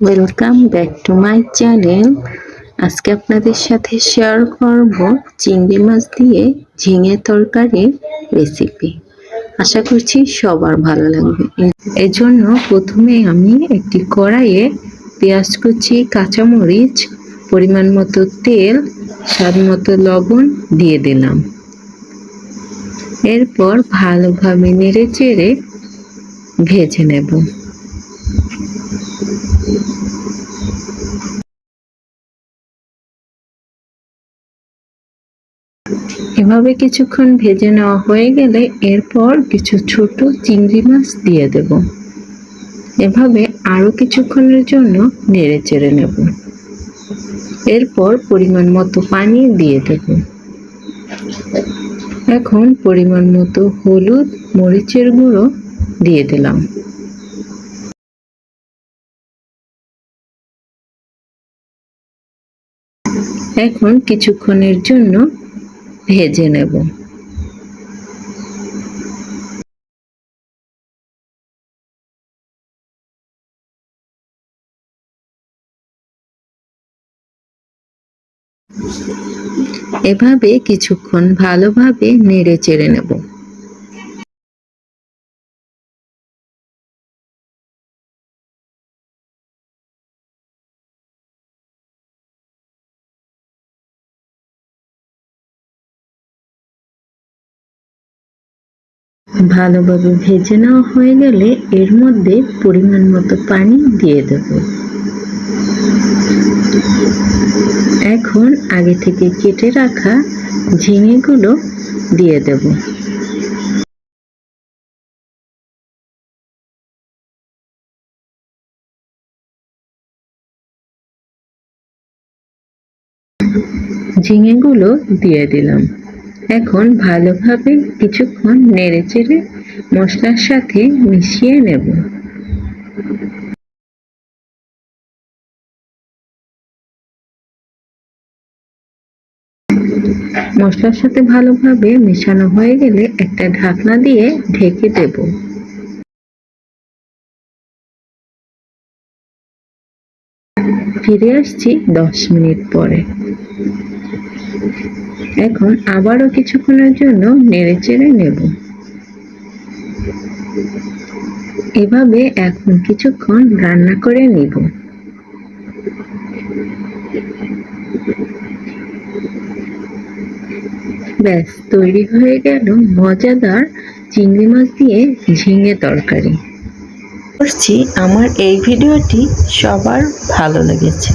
Welcome back to my channel আজকে আপনাদের সাথে শেয়ার করব চিংড়ি মাছ দিয়ে ঝিঙে তরকারির রেসিপি আশা করছি সবার ভালো লাগবে। এই জন্য প্রথমে আমি একটি কড়াইয়ে পেঁয়াজ কুচি, কাঁচামরিচ, পরিমাণ মতো তেল, স্বাদ মতো লবণ দিয়ে দিলাম। এরপর ভালোভাবে নেড়ে চেড়ে ভেজে নেব। এভাবে কিছুক্ষণ ভেজে নেওয়া হয়ে গেলে এরপর কিছু ছোট চিংড়ি মাছ দিয়ে দেব। এভাবে আরও কিছুক্ষণের জন্য নেড়ে চেড়ে নেব। এরপর পরিমাণ মতো পানি দিয়ে দেব। এখন পরিমাণ মতো হলুদ, মরিচের গুঁড়ো দিয়ে দিলাম। এখন কিছুক্ষণের জন্য ভেজে নেব। এভাবে কিছুক্ষণ ভালোভাবে নেড়ে চেড়ে নেব। ভালোভাবে ভেজে নেওয়া হয়ে গেলে এর মধ্যে পরিমাণ মতো পানি দিয়ে দেব। এখন আগে থেকে কেটে রাখা ঝিঙেগুলো দিয়ে দেব। ঝিঙেগুলো দিয়ে দিলাম। এখন ভালোভাবে কিছুক্ষণ নেড়ে চেড়ে মশলার সাথে মিশিয়ে নেব। মশলার সাথে ভালোভাবে মেশানো হয়ে গেলে একটা ঢাকনা দিয়ে ঢেকে দেব। ফিরে আসছি দশ মিনিট পরে। এখন আবারও কিছুক্ষণের জন্য নেড়ে চেড়ে নেব। এভাবে এখন কিছুক্ষণ রান্না করে নিব। ব্যাস, তৈরি হয়ে গেল মজাদার চিংড়ি মাছ দিয়ে ঝিঙে তরকারি। করছি। আমার এই ভিডিওটি সবার ভালো লেগেছে।